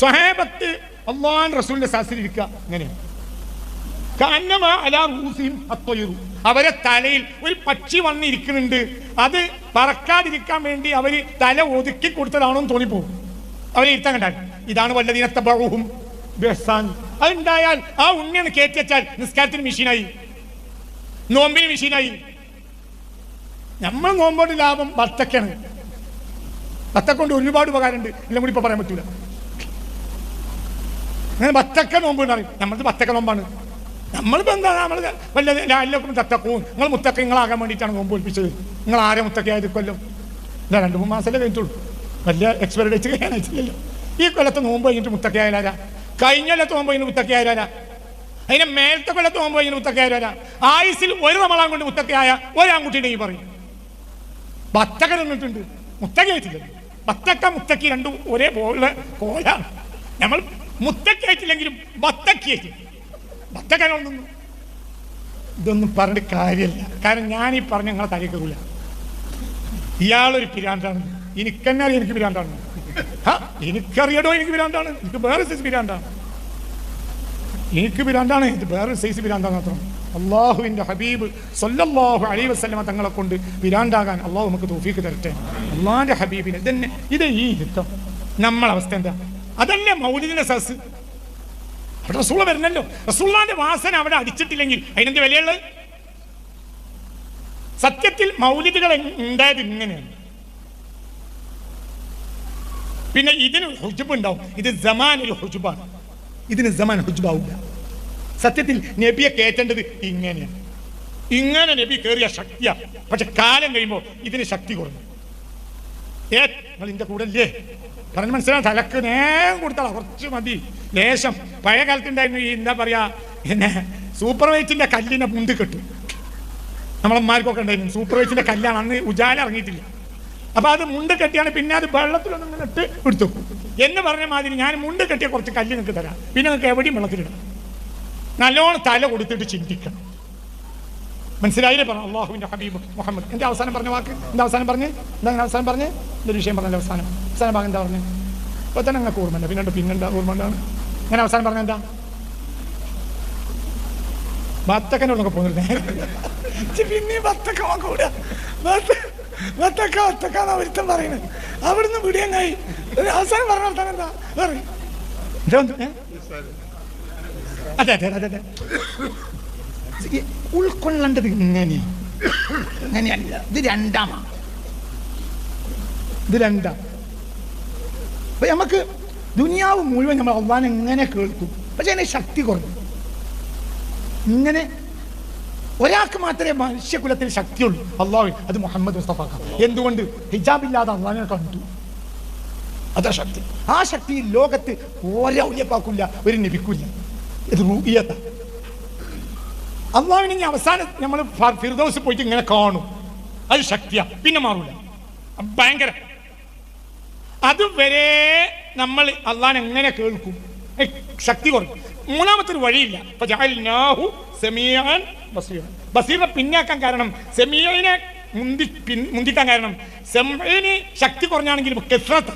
S2: സ്വഹേബത്ത് അള്ളാൻ റസൂലിന്റെ സാസിൽ ഇരിക്കുക. അത്വയുറു. അവരെ തലയിൽ ഒരു പക്ഷി വന്നിരിക്കുന്നുണ്ട്. അത് പറക്കാതിരിക്കാൻ വേണ്ടി അവർ തല ഒതുക്കി കൊടുത്തതാണോ എന്ന് തോന്നിപ്പോകും. അവരെ ഇരുത്താൻ കണ്ടാൽ. ഇതാണ് വല്ലതിനത്തെ ബഹുവും അതുണ്ടായാൽ ആ ഉണ്ണിയാണ് കയറ്റി വെച്ചാൽ നിസ്കാരത്തിന് മെഷീനായി നോമ്പിന് മെഷീനായി. നമ്മൾ നോമ്പോണ്ട് ലാഭം വത്തക്കാണ്. വത്തക്കൊണ്ട് ഒരുപാട് ഉപകാരമുണ്ട്. എല്ലാം കൂടി ഇപ്പൊ പറയാൻ പറ്റൂല. അങ്ങനെ വത്തക്ക നോമ്പ് ഉണ്ടാകും നമ്മളത് വത്തക്ക നോമ്പാണ്. നമ്മളിപ്പോ എന്താ? നമ്മൾ വല്ല എല്ലാവർക്കും തത്തക്കവും നിങ്ങൾ മുത്തക്ക നിങ്ങളാകാൻ വേണ്ടിയിട്ടാണ് നോമ്പ് ഒളിപ്പിച്ചത് നിങ്ങൾ ആരെ മുത്തക്കയായത് കൊല്ലം? ഇതാ രണ്ട് മൂന്ന് മാസമല്ലേ കഴിഞ്ഞിട്ടുള്ളൂ. വലിയ എക്സ്പയറി ഡേറ്റ് കഴിയാനായിട്ടില്ലല്ലോ ഈ കൊല്ലത്തെ നോമ്പ് കഴിഞ്ഞിട്ട് മുത്തക്കയായാലാ കഴിഞ്ഞ കൊല്ലത്തെ നോമ്പ് കഴിഞ്ഞിട്ട് മുത്തക്കയായാലാ അതിന്റെ മേലത്തെ കൊല്ലത്ത് നോമ്പ് കഴിഞ്ഞ് വരാം? ആയുസിൽ ഒരു നമ്മളാം കൊണ്ട് മുത്തക്കയായ ഒരാൺകുട്ടിയുടെ ഈ പറയും. ബത്തക്ക നിന്നിട്ടുണ്ട്. വെച്ചില്ല ബത്തക്ക മുത്തക്കി രണ്ടും ഒരേ പോലെ കോലാണ്. നമ്മൾ മുത്തക്കയറ്റില്ലെങ്കിലും ബത്തക്കായിട്ട് ബത്തക്ക ബത്തക്കനൊന്നും ഇതൊന്നും പറഞ്ഞിട്ട് കാര്യമില്ല. കാരണം ഞാൻ ഈ പറഞ്ഞ ഞങ്ങളെ തലയിൽ ഇയാളൊരു പിരാന്താണ്. എനിക്കെന്നെ അറിയാം എനിക്ക് പിരാന്താണ്. എനിക്കറിയടോ എനിക്ക് പിരാന്താണ്. എനിക്ക് വേറെ സൈസ് പിരാന്താണ്. എനിക്ക് പിരാന്താണ് ഇത് വേറെ സൈസ് പിരാന്താണ് മാത്രം. അള്ളാഹുവിന്റെ ഹബീബ് സൊല്ലാഹു അലൈഹി വസ്ലമ തങ്ങളെ കൊണ്ട് പിരാന്താകാൻ അള്ളാഹു നമുക്ക് തോഫീക്ക് തരട്ടെ. അള്ളാഹിന്റെ ഹബീബിനെ. ഇതന്നെ ഇത് ഈ യുദ്ധം. നമ്മളെ അവസ്ഥ എന്താ? അതല്ലേ മൗലിദിന്റെ സസ് അവിടെ റസൂള വരണല്ലോ റസൂള്ളാന്റെ വാസന അവിടെ അടിച്ചിട്ടില്ലെങ്കിൽ അതിനെന്ത് വിലയുള്ളത്? സത്യത്തിൽ മൗലിദുകൾ ഉണ്ടായത് ഇങ്ങനെയാണ്. പിന്നെ ഇതിന് ഹുജുബ് ഉണ്ടാവും. ഇത് ജമാൻ ഒരു ഹുജുബാണ്. ഇതിന് ജമാൻ ഹുജ്ബാവില്ല സത്യത്തിൽ നബിയെ കയറ്റേണ്ടത് ഇങ്ങനെയാണ് ഇങ്ങനെ നബി കയറിയ ശക്തിയാ. പക്ഷെ കാലം കഴിയുമ്പോൾ ഇതിന് ശക്തി കുറഞ്ഞു. ഏ നിങ്ങൾ ഇതിന്റെ കൂടെ അല്ലേ പറഞ്ഞു മനസ്സിലാവും തലക്ക് നേരം കൊടുത്താൽ കുറച്ച് മതി. ലേശം പഴയ കാലത്തുണ്ടായിരുന്നു ഈ എന്താ പറയാ പിന്നെ സൂപ്പർ വെയിറ്റിന്റെ കല്ലിനെ മുന്തി കെട്ടും. നമ്മളമ്മാർക്കൊക്കെ ഉണ്ടായിരുന്നു. സൂപ്പർ വെയിറ്റിന്റെ കല്ലാണ് അന്ന് ഉജാല ഇറങ്ങിയിട്ടില്ല. അപ്പൊ അത് മുണ്ട് കെട്ടിയാണ് പിന്നെ അത് വെള്ളത്തിലൊന്നും ഇട്ട് എടുത്തു എന്ന് പറഞ്ഞ മാതിരി ഞാൻ മുണ്ട് കെട്ടിയ കുറച്ച് കല്ല് നിങ്ങൾക്ക് തരാം. പിന്നെ നിങ്ങൾക്ക് എവിടെയും വെള്ളത്തിലിടാം നല്ലോണം തല കൊടുത്തിട്ട് ചിന്തിക്കണം. മനസ്സിലായില്ലേ? പറഞ്ഞു അള്ളാഹുവിന്റെ ഹബീബ് മുഹമ്മദ്. എന്റെ അവസാനം പറഞ്ഞ വാക്ക്? എന്താ അവസാനം പറഞ്ഞ്? എന്താ അവസാനം പറഞ്ഞ്? എന്തൊരു വിഷയം പറഞ്ഞ അവസാനം. അവസാന ഭാഗം എന്താ പറഞ്ഞു? ഇപ്പോൾ തന്നെ നിങ്ങൾക്ക് ഓർമ്മയുണ്ട്. പിന്നെ പിന്നെന്താ ഓർമ്മ ഉണ്ടാണ് ഞാൻ അവസാനം പറഞ്ഞ എന്താ? ബത്തക്കനോടൊക്കെ പോകുന്നില്ല? പിന്നെ ബത്തക്ക കൂടാ. ബത്തക്ക ഒരുത്തം പറയുന്നത്. അവിടുന്ന് വിടിയങ്ങായി അവസാനം പറഞ്ഞ വർത്താനം എന്താ? അതെ അതെ അതെ അതെ. ഉൾക്കൊള്ളേണ്ടത് ഇങ്ങനെ ഇങ്ങനെയല്ല ഇത് രണ്ടാമാണ് ഇത് രണ്ടാം. അപ്പൊ നമുക്ക് ദുനിയാവ് മുഴുവൻ നമ്മൾ അവൻ എങ്ങനെ കേൾക്കും? പക്ഷെ അതിന് ശക്തി കുറഞ്ഞു ഇങ്ങനെ ഒരാൾക്ക് മാത്രമേ മനുഷ്യകുലത്തിൽ ശക്തിയുള്ളൂ. അള്ളാഹു അത് മുഹമ്മദ് മുസ്തഫ എന്തുകൊണ്ട്? ഹിജാബില്ലാതെ അള്ളാഹിനെ കണ്ടു. അതാ ശക്തി. ആ ശക്തി ലോകത്ത് ഒരൗല്യപ്പാക്കില്ല ഒരു നബിക്കില്ല ഇത് റൂഹിയത്ത. അള്ളാഹുവിനെ ഇനി അവസാനം നമ്മൾ ഫിർദോസ് പോയിട്ട് ഇങ്ങനെ കാണും. അത് ശക്തിയാ. പിന്നെ മാറൂല. ഭയങ്കര. അതുവരെ നമ്മൾ അള്ളാഹിനെ എങ്ങനെ കേൾക്കും? ശക്തി കുറയും. മൂന്നാമത്തെ ഒരു വഴിയില്ല ബസീറിനെ പിന്നാക്കാൻ കാരണം സെമിയനെ മുന്തി മുന്തിക്കാൻ കാരണം സെമിന് ശക്തി കുറഞ്ഞാണെങ്കിൽ കെസ്രത്ത്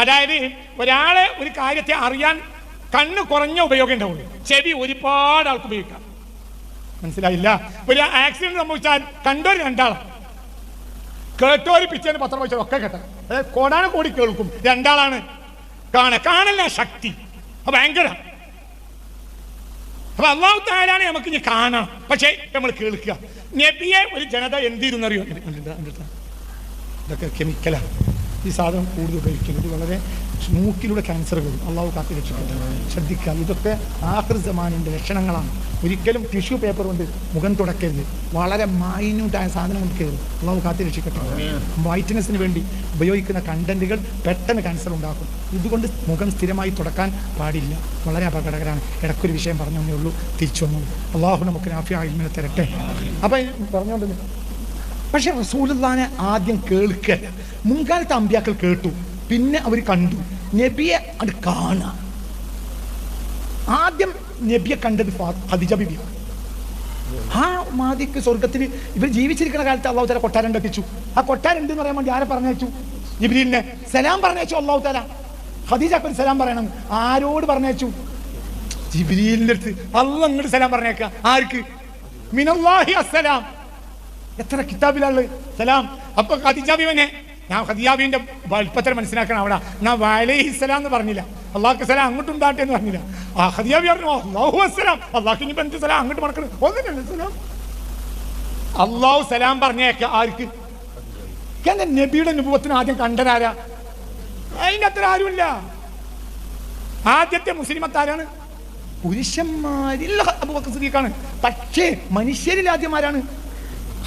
S2: അതായത് ഒരാളെ ഒരു കാര്യത്തെ അറിയാൻ കണ്ണ് കുറഞ്ഞ ഉപയോഗം ഉണ്ടാവുള്ളൂ. ചെവി ഒരുപാട് ആൾക്ക് ഉപയോഗിക്കാം. മനസ്സിലായില്ല? ഒരു ആക്സിഡന്റ് സംഭവിച്ചാൽ കണ്ടോര് രണ്ടാളാണ് കേട്ടോര് പിച്ചേന് പത്രം വായിച്ചാൽ ഒക്കെ കേട്ട. അതായത് കൂടി കേൾക്കും. രണ്ടാളാണ്. കാണ കാണല്ല ശക്തി. ഭയങ്കര. അപ്പൊ അള്ളാഹു താലാണ് നമുക്ക് ഇനി കാണണം. പക്ഷേ നമ്മൾ കേൾക്കുക. നബിയെ ഒരു ജനത എന്തിരുന്നറിയോ? ഇതൊക്കെ കെമിക്കലാണ് ഈ സാധനം കൂടുതൽ ഉപയോഗിക്കുന്നത് വളരെ മൂക്കിലൂടെ ക്യാൻസർ വരും. അള്ളാഹു കാത്തി രക്ഷിക്കട്ടെ ശ്രദ്ധിക്കുക. ഇതൊക്കെ ആഹൃസമാനിന്റെ ലക്ഷണങ്ങളാണ്. ഒരിക്കലും ടിഷ്യൂ പേപ്പർ കൊണ്ട് മുഖം തുടക്കരുത്. വളരെ മൈന്യൂട്ടായ സാധനം കൊണ്ട് കയറും അള്ളാഹു കാത്തി രക്ഷിക്കട്ടെ വൈറ്റ്നസിന് വേണ്ടി ഉപയോഗിക്കുന്ന കണ്ടന്റുകൾ പെട്ടെന്ന് ക്യാൻസർ ഉണ്ടാക്കും. ഇതുകൊണ്ട് മുഖം സ്ഥിരമായി തുടക്കാൻ പാടില്ല. വളരെ അപകടകരമാണ്. ഇടയ്ക്കൊരു വിഷയം പറഞ്ഞേ ഉള്ളൂ. തിരിച്ചു വന്നു അള്ളാഹു നമുക്ക് നാഫിയ ഇൽമിനെ തരട്ടെ. അപ്പം പറഞ്ഞുകൊണ്ട് പക്ഷെ റസൂലുള്ളാനെ ആദ്യം കേൾക്കല്ല. മുൻകാലത്തെ അമ്പ്യാക്കൾ കേട്ടു. പിന്നെ അവർ കണ്ടു. നബിയെ അത് കാണാം. ആദ്യം നബിയെ കണ്ടത് ഹദിജ ഖദീജ ബിബിയാണ്. ആ മാതിക്ക് സ്വർഗത്തിൽ ഇവർ ജീവിച്ചിരിക്കുന്ന കാലത്ത് അള്ളാഹു താല കൊട്ടാരം കത്തിച്ചു. ആ കൊട്ടാരം എന്ന് പറയാൻ വേണ്ടി ആരെ പറഞ്ഞയച്ചു? ജിബ്രീലിനെ സലാം പറഞ്ഞയച്ചു അള്ളാഹു താല ഖദീജക്ക് സലാം പറയണം. ആരോട് പറഞ്ഞയച്ചു? ജിബ്രീലിന്റെ അടുത്ത്. അള്ള അങ്ങോട്ട് സലാം പറഞ്ഞേക്ക. ആർക്ക്? മിനല്ലാഹി അസ്സലാം. എത്ര കിതാബിലാണ് സലാം. അപ്പൊ ഖദീജാബിവനെ ഞാൻ ഹദിയാബിന്റെ വലുപ്പത്തിൽ മനസ്സിലാക്കണം അവിടെ ഞാൻ വലൈഹിസ്സലാം എന്ന് പറഞ്ഞില്ല. അള്ളാഹു സലാം അങ്ങോട്ട് ഉണ്ടാട്ടെ എന്ന് പറഞ്ഞില്ല. ആ ഹദിയാബി പറഞ്ഞു അള്ളാഹു അസ്സലാം അള്ളാഹു ഇനി എന്ത് സലാം അങ്ങോട്ട് മറക്കണം ഒന്നിനല്ല സലാം അള്ളാഹു സലാം പറഞ്ഞേക്ക ആർക്ക്? എന്റെ നബിയുടെ അനുഭവത്തിന് ആദ്യം കണ്ടതാരാ? അതിന്റെ അത്ര ആരുമില്ല. ആദ്യത്തെ മുസ്ലിമത്താരാണ് പുരുഷന്മാരിൽ അബൂബക്കർ സിദ്ദീഖാണ്. പക്ഷേ മനുഷ്യരിൽ ആദ്യമാരാണ്.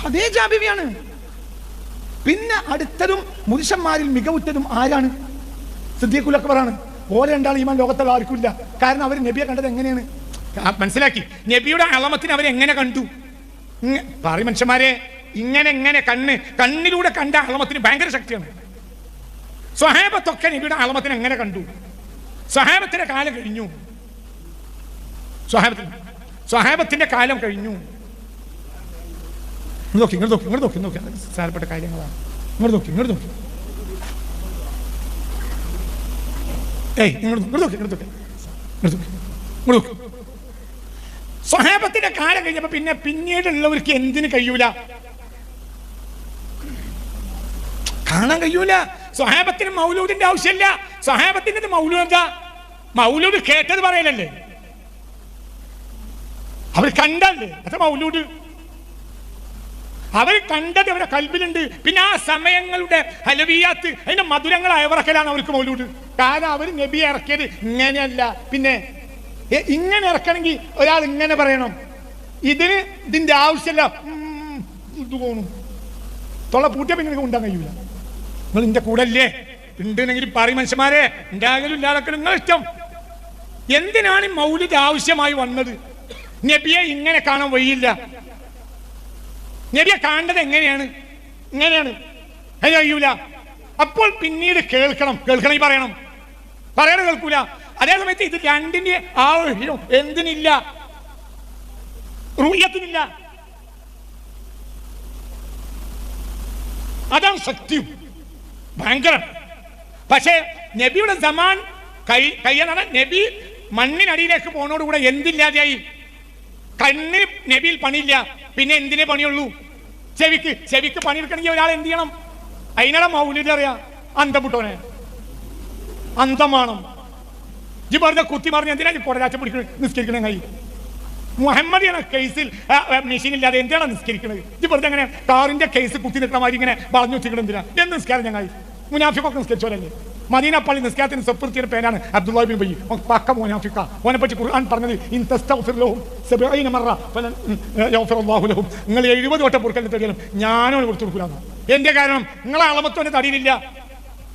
S2: അതേ ജാബിവിയാണ് പിന്നെ അടുത്തതും പുരുഷന്മാരിൽ മികവുറ്റതും ആരാണ്? സിദ്ദീഖുൽ അക്ബറാണ്. രണ്ടാൾ ഈമാൻ ലോകത്തുള്ള ആർക്കും ഇല്ല കാരണം അവർ നബിയെ കണ്ടത് എങ്ങനെയാണ്? മനസ്സിലാക്കി. നബിയുടെ അളമത്തിന് അവർ എങ്ങനെ കണ്ടു? പറ മനുഷ്യന്മാരെ. ഇങ്ങനെ എങ്ങനെ കണ്ണ് കണ്ണിലൂടെ കണ്ട അളമത്തിന് ഭയങ്കര ശക്തിയാണ്. സ്വഹാബത്തൊക്കെ നബിയുടെ അളമത്തിന് എങ്ങനെ കണ്ടു? സ്വഹാബത്തിന്റെ കാലം കഴിഞ്ഞു. സ്വഹാബത്തിന് സ്വഹാബത്തിന്റെ കാലം കഴിഞ്ഞു. നോക്കി ഇങ്ങോട്ട് നോക്കി ഇങ്ങോട്ട് നോക്കി നോക്കി. അതൊക്കെ സാരപ്പെട്ട കാര്യങ്ങളാണ്. ഇങ്ങോട്ട് നോക്കി ഇങ്ങോട്ട് നോക്കി. ഏയ് ഇങ്ങോട്ട് ഇങ്ങോട്ട് നോക്കി ഇങ്ങോട്ട് നോക്കി. ഇങ്ങോട്ട് നോക്കി ഇങ്ങോട്ട് നോക്കി. സ്വഹാബത്തിന്റെ കാലം കഴിഞ്ഞപ്പോ പിന്നെ പിന്നീടുള്ളവർക്ക് എന്തിനു കഴിയൂല? കാണാൻ കഴിയൂല. സ്വഹാബത്തിന് മൗലൂദിന്റെ ആവശ്യമില്ല. സ്വഹാബത്തിന്റെ മൗലൂദ് എന്താ? മൗലൂദ് കേട്ടത് പറയലല്ലേ? അവർ കണ്ടല്ലേ അത് മൗലൂദ്. അവർ കണ്ടത് അവരുടെ കൽബിലുണ്ട് പിന്നെ ആ സമയങ്ങളുടെ ഹലവിയാത്ത് അതിന്റെ മധുരങ്ങൾ അയവറക്കലാണ് അവർക്ക് മൗലൂട് കാരണം അവർ നബി ഇറക്കിയത് ഇങ്ങനെയല്ല. പിന്നെ ഇങ്ങനെ ഇറക്കണമെങ്കിൽ ഒരാൾ ഇങ്ങനെ പറയണം. ഇതിന് ഇതിന്റെ ആവശ്യമില്ല. തൊള്ള പൂട്ടിയ പിന്നെ ഉണ്ടാൻ കഴിയൂല. നിങ്ങൾ എന്റെ കൂടെ അല്ലേ? ഉണ്ടെന്നെങ്കിൽ പറയും മനുഷ്യന്മാരെ. ഉണ്ടാകലും ഇല്ലാതൊക്കെ നിങ്ങൾ ഇഷ്ടം. എന്തിനാണ് ഈ മൗലിദ് ആവശ്യമായി വന്നത്? നബിയെ ഇങ്ങനെ കാണാൻ വഴിയില്ല. നബിയെ കാണേണ്ടത് എങ്ങനെയാണ്? എങ്ങനെയാണ്? അത് കഴിയൂല. അപ്പോൾ പിന്നീട് കേൾക്കണം. കേൾക്കണമെങ്കിൽ പറയണം. പറയണ കേൾക്കൂല. അതേ സമയത്ത് ഇത് രണ്ടിന്റെ ആവശ്യം എന്തിനില്ല? റൂയത്തിനില്ല അതാണ് സത്യം. ഭയങ്കരം. പക്ഷേ നബിയുടെ സമാൻ കൈ കയ്യെന്നാണ് നബി മണ്ണിനടിയിലേക്ക് പോണോടുകൂടെ എന്തില്ലാതെയായി? കണ്ണിന് നബിയിൽ പണിയില്ല. പിന്നെ എന്തിനേ പണിയുള്ളൂ? ചെവിക്ക് ചെവിക്ക് പണിയെടുക്കണമെങ്കിൽ ഒരാൾ എന്ത് ചെയ്യണം? അതിനാണ് മൗലിൽ അറിയാം അന്തം വിട്ടോനെ അന്തമാണം ജി പറഞ്ഞ കുത്തി പറഞ്ഞ എന്തിനാ കൊടരാച്ച പിടിക്കണ നിസ്കരിക്കണേ കൈ? മുഹമ്മദിയാണ് കേസിൽ മെഷീൻ ഇല്ലാതെ എന്തിനാണ് നിസ്കരിക്കണത്? ജി പറഞ്ഞ അങ്ങനെ കാറിന്റെ കേസ് കുത്തി നിൽക്കണ മാതിരി ഇങ്ങനെ പറഞ്ഞു വെച്ചിരിക്കണം എന്തിനാ? എന്ത് നിസ്കാരം ഞങ്ങൾ മുനാഫിക്കൊക്കെ നിസ്കരിച്ചോലല്ലേ മദീന നിസ്കാരത്തിന് സഫർത്തിയുടെ പേരാണ് അബ്ദുല്ലാഹിബിൻ ബയ്യി പക്ക മോനാഫിക്ക ഓനെ പറ്റി ഖുർആൻ പറഞ്ഞത് ഇൻ തസ്തഗ്ഫിർ ലഹും സബഈന മറ ഫലൻ യഗ്ഫിറുല്ലാഹു ലഹും. നിങ്ങൾ 70 വട്ടം പൊറുക്കലിന് തടിയാലും ഞാനോ കൊടുത്തു കൊടുക്കൂല എന്റെ കാരണം? നിങ്ങളെ അളമത്തോന്റെ തടിയിലില്ല.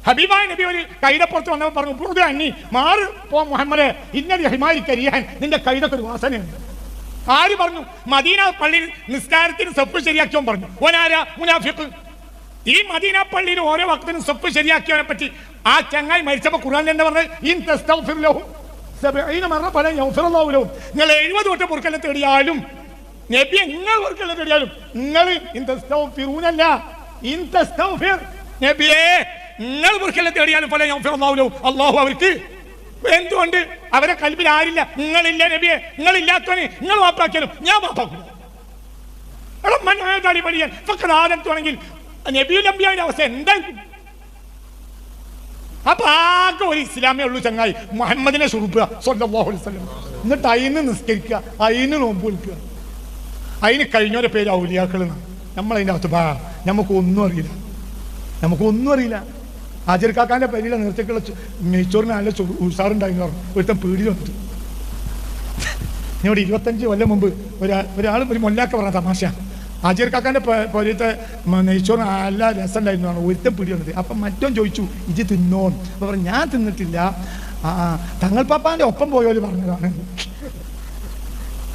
S2: ഹബീബായ നബി ഒരു കൈതപ്പുറത്ത് വന്നപ്പോൾ പറഞ്ഞു "പുറത്ത് അന്നി മാറ് പോ മുഹമ്മദ്. ഇന്നത് ഹിമാരി കരിയാൻ നിന്റെ കൈതൊക്കെ ഒരു വാസനയുണ്ട്. ആര് പറഞ്ഞു? മദീന പള്ളിയിൽ നിസ്കാരത്തിന് സൊപ്പ് ശരിയാക്കിയോ പറഞ്ഞു. ഓനാരാ? മുനാഫിഖ്. ഈ മദീന പള്ളിയിൽ ഓരോ ഭക്തനും സ്വപ്പ് ശരിയാക്കിയവനെ പറ്റി ആ ചങ്ങായി മരിച്ചപ്പോ ഖുർആൻ എന്താ പറഞ്ഞത്? നിങ്ങൾ 70 വട്ടം പുറക്കല്ല തേടിയാലും നബി നിങ്ങൾ പൊറുക്കലിനെ തേടിയാലും നിങ്ങൾ ഇൻ തസ്തഗ്ഫിർ. നബിയേ നിങ്ങൾ പൊറുക്കലിനെ തേടിയാലും പല യഗ്ഫിറല്ലാഹു അള്ളാഹു അവർക്ക് എന്തുകൊണ്ട്? അവരെ കൽബിൽ ആരില്ല. നിങ്ങളില്ല നബിയെ നിങ്ങളില്ലാത്തവനെ നിങ്ങൾ വാപ്പാക്കിയാലും ഞാൻ വാപ്പാക്കില്ല എടാ മനാടി പണിയാൻ ഫക്കർ ആദത്തുവാണെങ്കിൽ നബിയും നബിയാവിന്റെ അവസ്ഥ എന്തായിരിക്കും അപ്പൊ ആകെ ഒരു ഇസ്ലാമേ ഉള്ളൂ ചങ്ങായി. മുഹമ്മദിനെ അലൈഹി വസല്ലം. എന്നിട്ട് അതിന് നിസ്കരിക്കുക അതിന് നോമ്പ് വിളിക്കുക. അതിന് കഴിഞ്ഞവരെ പേര് ഔലിയാക്കൾ നമ്മളതിന്റെ അകത്ത് പാ നമുക്കൊന്നും അറിയില്ല. നമുക്കൊന്നും അറിയില്ല. ആചരിക്കാക്കാന്റെ പേരിലെ നേരത്തേക്കുള്ള നെയ്ച്ചോറിന് നല്ല ഉഷാറുണ്ടായിരുന്നു പറഞ്ഞു. ഒരുത്തൻ പേടി വന്നിട്ട്. എന്നോട് ഇരുപത്തഞ്ച് കൊല്ലം മുമ്പ് ഒരാ ഒരാൾ ഒരു മൊല്ലാക്ക പറഞ്ഞ തമാശ കാക്കാന്റെ പോലത്തെ നെയ്ച്ചോറ് നല്ല രസമുണ്ടായിരുന്നു ഒരുത്തം പിടി വന്നത് അപ്പം മറ്റോൻ ചോദിച്ചു ഇജ് തിന്നോന്ന്? അപ്പം പറഞ്ഞു ഞാൻ തിന്നിട്ടില്ല. തങ്ങൾ പാപ്പാന്റെ ഒപ്പം പോയോൽ പറഞ്ഞതാണ്.